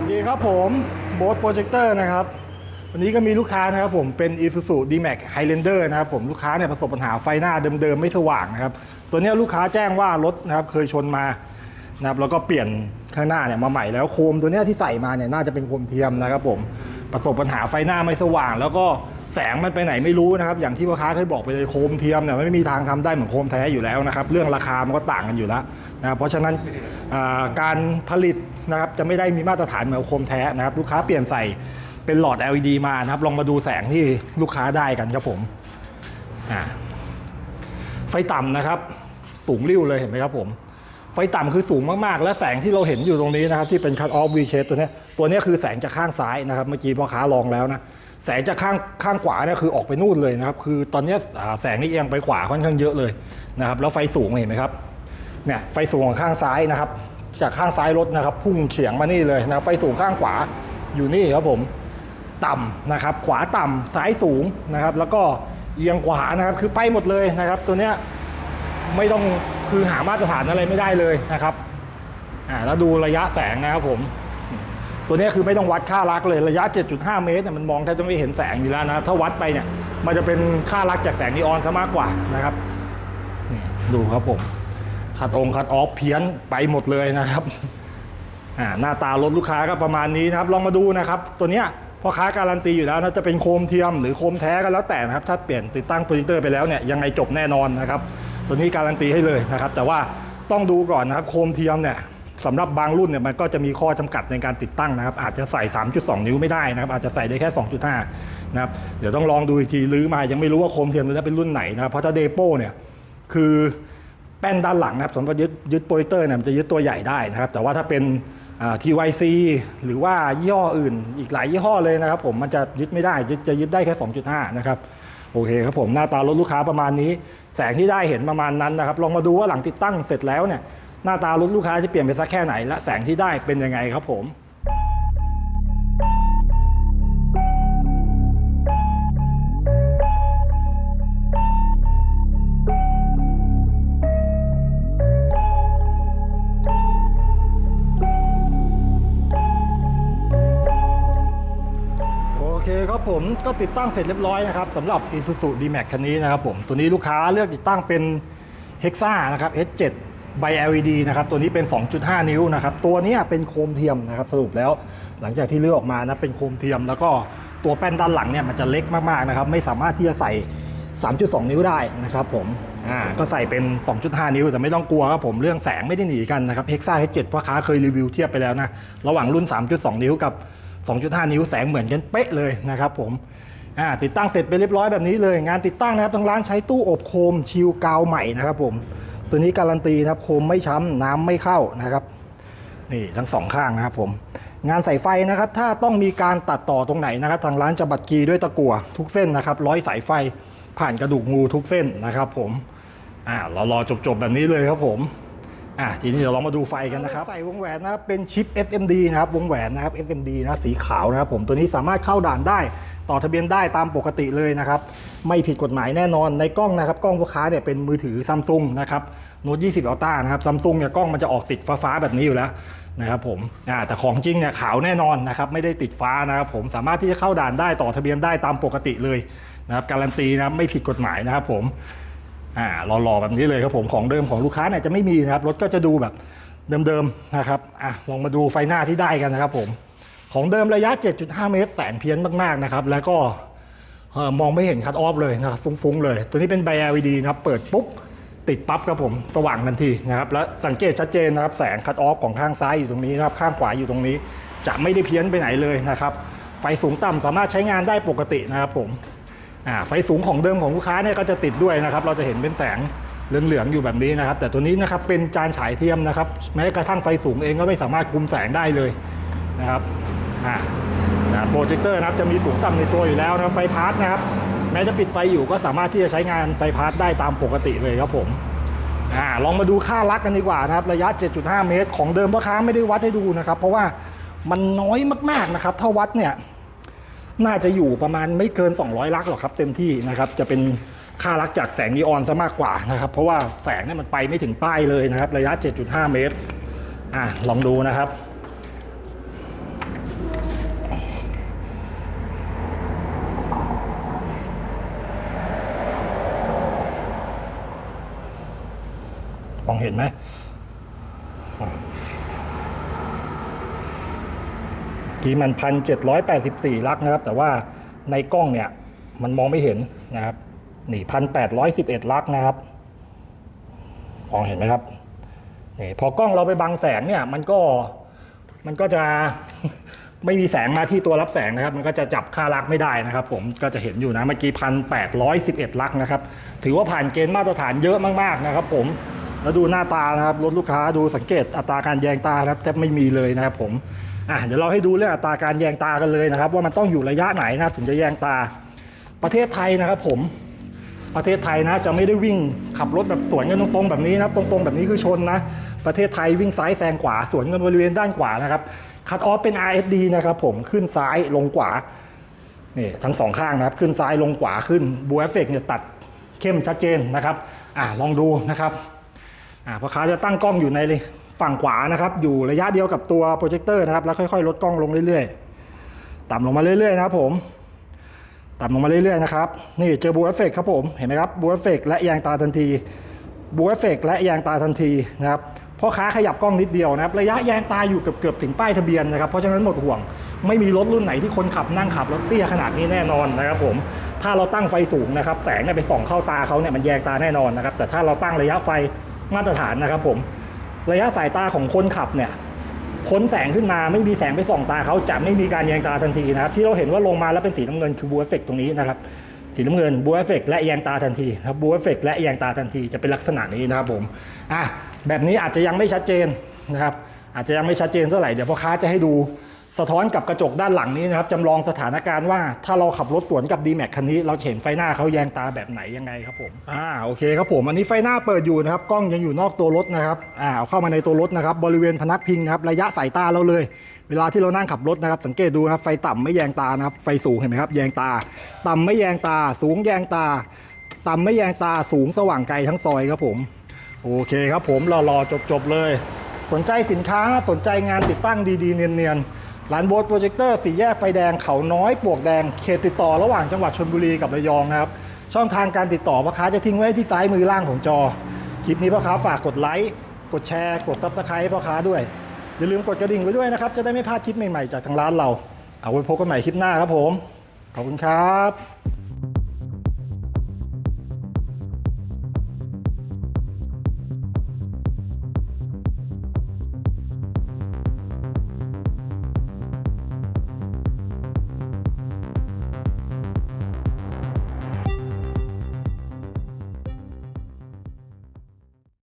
วัสดีครับผมโบ๊ทโปรเจคเตอร์นะครับ วันนี้ก็มีลูกค้านะครับผมเป็น Isuzu D-Max Highlander นะครับผมลูกค้าเนี่ยประสบปัญหาไฟหน้าเดิมๆ ไม่สว่างนะครับ ตัวเนี้ยลูกค้าแจ้งว่ารถนะครับเคยชนมานะครับแล้วก็เปลี่ยนข้างหน้าเนี่ยมาใหม่แล้วโคมตัวเนี้ยที่ใส่มาเนี่ยน่าจะเป็นโคมเทียมนะครับผมประสบปัญหาไฟหน้าไม่สว่าง แล้วก็แสงมันไปไหนไม่รู้นะครับ อย่างที่ลูกค้าเคยบอกไปเลยโคมเทียมเนี่ยไม่มีทางทำได้เหมือนโคมแท้อยู่แล้วนะครับเรื่องราคามันก็ต่างกันอยู่แล้ว นะเพราะฉะนั้นการผลิตนะครับจะไม่ได้มีมาตรฐานเหมือนโคมแท้นะครับลูกค้าเปลี่ยนใส่เป็นหลอด LED มานะครับลองมาดูแสงที่ลูกค้าได้กันครับผมไฟต่ำนะครับ สูงริ้วเลยเห็นไหมครับผมไฟต่ำคือสูงมากๆ และแสงที่เราเห็นอยู่ตรงนี้นะครับที่เป็น cut off V shape ตัวนี้ตัวนี้คือแสงจากข้างซ้ายนะครับ เมื่อกี้พ่อค้าลองแล้วนะแสงจากข้างข้างขวาเนี่ยคือออกไปนู่นเลยนะครับ คือตอนนี้แสงนี่เอียงไปขวาค่อนข้างเยอะเลยนะครับ แล้วไฟสูงเห็นไหมครับ เนี่ยไฟสูงของข้างซ้ายนะครับ จากข้างซ้ายรถนะครับ พุ่งเฉียงมานี่เลยนะไฟสูงข้างขวาอยู่นี่ครับผมต่ำนะครับ ขวาต่ำซ้ายสูงนะครับ แล้วก็เอียงขวานะครับ คือไปหมดเลยนะครับ ตัวเนี้ยไม่ต้องคือหามาตรฐานอะไรไม่ได้เลยนะครับอ่าแล้วดูระยะแสงนะครับผม ตัวนี้คือไม่ต้องวัดค่ารักเลยระยะ 7.5 เมตรเนี่ยมันมองแทบจะไม่เห็นแสงอยู่แล้วนะถ้าวัดไปเนี่ย มันจะเป็นค่ารักจากแสงนีออนซะมากกว่านะครับนี่ดูครับผม คัดองคัดออฟเพี้ยนไปหมดเลยนะครับอ่าหน้าตารถลูกค้าก็ประมาณนี้นะครับลองมาดูนะครับตัวเนี้ยพ่อค้าการันตีอยู่แล้วนะจะเป็นโคมเทียมหรือโคมแท้ก็แล้วแต่นะครับถ้าเปลี่ยนติดตั้งโปรเจคเตอร์ไปแล้วเนี่ยยังไงจบแน่นอนนะครับตัวนี้การันตีให้เลยนะครับ แต่ว่าต้องดูก่อนนะครับโคมเทียมเนี่ยสำหรับบางรุ่นเนี่ยมันก็จะมีข้อจำกัดในการติดตั้งนะครับ อาจจะใส่ 3.2 นิ้วไม่ได้นะครับ อาจจะใส่ได้แค่ 2.5 นะครับ เดี๋ยวต้องลองดูอีกทีรื้อมายังไม่รู้ว่าโคมเทียมตัวนี้เป็นรุ่นไหนนะครับเพราะถ้าเดโปเนี่ยคือ แป้นด้านหลังนะครับสำหรับยึดยึดโปรเจคเตอร์เนี่ยมันจะยึดตัวใหญ่ได้นะครับ แต่ว่าถ้าเป็นทีวซีหรือว่ายี่ห้ออื่น อีกหลายยี่ห้อเลยนะครับ ผมมันจะยึดไม่ได้จะยึดได้แค่ 2.5 นะครับโอเคครับผมหน้าตารถลูกค้าประมาณนี้ แสงที่ได้เห็นประมาณนั้นนะครับลองมาดูว่าหลังติดตั้งเสร็จแล้วเนี่ยหน้าตารถลูกค้าจะเปลี่ยนไปสักแค่ไหน และแสงที่ได้เป็นยังไงครับผม ครับผมก็ติดตั้งเสร็จเรียบร้อยนะครับสำหรับ Isuzu D-Max คันนี้นะครับผมตัวนี้ลูกค้าเลือกติดตั้งเป็น Hexa นะครับ H7 ใบ LED นะครับตัวนี้เป็น 2.5 นิ้วนะครับตัวนี้เป็นโคมเทียมนะครับสรุปแล้ว หลังจากที่เลือกออกมานะเป็นโคมเทียม แล้วก็ตัวแป้นด้านหลังเนี่ยมันจะเล็กมากๆนะครับไม่สามารถที่จะใส่ 3.2 นิ้วได้นะครับผมอ่าก็ใส่เป็น 2.5 นิ้วแต่ไม่ต้องกลัวครับผมเรื่องแสงไม่ได้หนีกันนะครับ Hexa H7 พ่อค้าเคยรีวิวเทียบไปแล้วนะระหว่างรุ่น 3.2 นิ้วกับ 2.5 นิ้วแสงเหมือนกันเป๊ะเลยนะครับผมติดตั้งเสร็จไปเรียบร้อยแบบนี้เลย งานติดตั้งนะครับทางร้านใช้ตู้อบโคมชิลกาวใหม่นะครับผมตัวนี้การันตีนะครับโคมไม่ช้ำน้ำไม่เข้านะครับนี่ทั้งสองข้างนะครับผมงานสายไฟนะครับถ้าต้องมีการตัดต่อตรงไหนนะครับทางร้านจะบัดกีด้วยตะกั่วทุกเส้นนะครับร้อยสายไฟผ่านกระดูกงูทุกเส้นนะครับผมอ่าเรารอจบๆแบบนี้เลยครับผม อะทีนี้เดี๋ยวเรามาดูไฟกันนะครับใส่วงแหวนนะครับเป็นชิป SMD นะครับวงแหวนนะครับ SMD นะสีขาวนะครับผมตัวนี้สามารถเข้าด่านได้ต่อทะเบียนได้ตามปกติเลยนะครับ ไม่ผิดกฎหมายแน่นอนในกล้องนะครับ กล้องลูกค้าเนี่ยเป็นมือถือซัมซุงนะครับโน้ต20 Ultra นะครับซัมซุงเนี่ยกล้องมันจะออกติดฟ้าๆแบบนี้อยู่แล้วนะครับผมอ่าแต่ของจริงเนี่ยขาวแน่นอนนะครับไม่ได้ติดฟ้านะครับผมสามารถที่จะเข้าด่านได้ต่อทะเบียนได้ตามปกติเลยนะครับการันตีนะไม่ผิดกฎหมายนะครับผม อ่ารอๆแบบนี้เลยครับผมของเดิมของลูกค้าเนี่ยจะไม่มีนะครับรถก็จะดูแบบเดิมๆนะครับอะลองมาดูไฟหน้าที่ได้กันนะครับผมของเดิมระยะ 7.5 เมตรแสงเพี้ยนมากๆนะครับแล้วก็มองไม่เห็นคัดออฟเลยนะครับฟุ้งๆเลย ตัวนี้เป็นไบ LED นะครับเปิดปุ๊บติดปั๊บครับผมสว่างทันทีนะครับและสังเกตชัดเจนนะครับแสงคัดออฟของข้างซ้ายอยู่ตรงนี้นะครับข้างขวาอยู่ตรงนี้ จะไม่ได้เพี้ยนไปไหนเลยนะครับไฟสูงต่ำสามารถใช้งานได้ปกตินะครับผม ไฟสูงของเดิมของลูกค้าเนี่ยก็จะติดด้วยนะครับ เราจะเห็นเป็นแสงเหลืองๆอยู่แบบนี้นะครับ แต่ตัวนี้นะครับเป็นจานฉายเทียมนะครับ แม้กระทั่งไฟสูงเองก็ไม่สามารถคุมแสงได้เลยนะครับอ่าโปรเจคเตอร์นะครับจะมีสูงต่ำในตัวอยู่แล้วนะครับไฟพาร์ทนะครับ แม้จะปิดไฟอยู่ก็สามารถที่จะใช้งานไฟพาร์ทได้ตามปกติเลยครับผมอลองมาดูค่าลักกันดีกว่านะครับ ระยะ 7.5 เมตร ของเดิมพ่อค้าไม่ได้วัดให้ดูนะครับ เพราะว่ามันน้อยมากๆนะครับ ถ้าวัดเนี่ย น่าจะอยู่ประมาณไม่เกิน 200 ลักหรอกครับเต็มที่นะครับจะเป็นค่าลักจากแสงนีออนซะมากกว่านะครับ เพราะว่าแสงนี่ยมันไปไม่ถึงป้ายเลยนะครับ ระยะ 7.5 เมตรอะลองดูนะครับมองเห็นไหมีมันพันเจ็ดร้อยแปดสิบสี่ลักนะครับ แต่ว่าในกล้องเนี่ยมันมองไม่เห็นนะครับนี่พันแปดร้อยสิบเอ็ดลักนะครับมองเห็นไหมครับนี่พอกล้องเราไปบังแสงเนี่ยมันก็มันก็จะไม่มีแสงมาที่ตัวรับแสงนะครับ มันก็จะจับค่าลักไม่ได้นะครับ ผมก็จะเห็นอยู่นะเมื่อกี้พันแปดร้อยสิบเอ็ดลักนะครับ ถือว่าผ่านเกณฑ์มาตรฐานเยอะมากๆนะครับ ผมแล้วดูหน้าตานะครับรถลูกค้าดูสังเกตอัตราการแยงตานะครับแทบไม่มีเลยนะครับ ผม อะเดี๋ยวเราให้ดูเรื่องอัตราการแยงตากันเลยนะครับ ว่ามันต้องอยู่ระยะไหนนะถึงจะแยงตา ประเทศไทยนะครับผมประเทศไทยนะจะไม่ได้วิ่งขับรถแบบสวนกันตรงๆแบบนี้นะครับตรงๆแบบนี้คือชนนะ ประเทศไทยวิ่งซ้ายแซงขวาสวนกันบริเวณด้านขวานะครับคัดออฟเป็น RSD นะครับผมขึ้นซ้ายลงขวานี่ทั้งสองข้างนะครับขึ้นซ้ายลงขวาขึ้นบูเอฟเฟกเนี่ยตัดเข้มชัดเจนนะครับอ่าลองดูนะครับอ่าพ่อค้าจะตั้งกล้องอยู่ใน ฝั่งขวานะครับ อยู่ระยะเดียวกับตัวโปรเจคเตอร์นะครับ แล้วค่อยๆ ลดกล้องลงเรื่อยๆ ต่ำลงมาเรื่อยๆนะครับผม ต่ำลงมาเรื่อยๆนะครับ นี่เจอบูเอฟเฟกครับผม เห็นไหมครับบูเอฟเฟกและยางตาทันทีบูเอฟเฟกและยางตาทันทีนะครับพ่อค้าขยับกล้องนิดเดียวนะครับ ระยะยางตาอยู่เกือบๆถึงป้ายทะเบียนนะครับ เพราะฉะนั้นหมดห่วง ไม่มีรถรุ่นไหนที่คนขับนั่งขับรถเตี้ยขนาดนี้แน่นอนนะครับผม ถ้าเราตั้งไฟสูงนะครับ แสงเนี่ยไปส่องเข้าตาเขาเนี่ยมันแยงตาแน่นอนนะครับ แต่ถ้าเราตั้งระยะไฟมาตรฐานนะครับผม ระยะสายตาของคนขับเนี่ยพ้นแสงขึ้นมาไม่มีแสงไปส่องตาเขาจะไม่มีการแยงตาทันทีนะครับ ที่เราเห็นว่าลงมาแล้วเป็นสีน้ำเงินคือบูเอฟเฟกตรงนี้นะครับ สีน้ำเงินบูเอฟเฟกและแยงตาทันทีครับบูเอฟเฟกและแยงตาทันทีจะเป็นลักษณะนี้นะครับผมอะแบบนี้อาจจะยังไม่ชัดเจนนะครับ อาจจะยังไม่ชัดเจนเท่าไหร่เดี๋ยวพ่อค้าจะให้ดู สะท้อนกับกระจกด้านหลังนี้นะครับจำลองสถานการณ์ว่าถ้าเราขับรถสวนกับ d m a x คันนี้เราเห็นไฟหน้าเขาแยงตาแบบไหนยังไงครับผมอ่าโอเคครับผมอันนี้ไฟหน้าเปิดอยู่นะครับกล้องยังอยู่นอกตัวรถนะครับอ่าเอาเข้ามาในตัวรถนะครับบริเวณพนักพิงนะครับระยะสายตาเราเลย เวลาที่เรานั่งขับรถนะครับสังเกตดูนะครับไฟต่ำไม่แยงตานะครับไฟสูงเห็นไหมครับแยงตา ต่ำไม่แยงตา สูงแยงตา ต่ำไม่แยงตาสูงสว่างไกลทั้งซอยครับผมโอเคครับผมรอๆจบๆเลย สนใจสินค้าสนใจงานติดตั้งดีๆเนียนๆ ลานโบสโปรเจคเตอร์สีแยกไฟแดงเขาน้อยปวกแดงเขตติดต่อระหว่างจังหวัดชนบุรีกับระยองนะครับ ช่องทางการติดต่อพ่อค้าจะทิ้งไว้ที่ซ้ายมือล่างของจอ คลิปนี้พ่อค้าฝากกดไลค์กดแชร์กดซับสไครต์พ่อค้าด้วย อย่าลืมกดกระดิ่งไว้ด้วยนะครับ จะได้ไม่พลาดคลิปใหม่ๆจากทางร้านเรา เอาไว้พบกันใหม่คลิปหน้าครับผม ขอบคุณครับ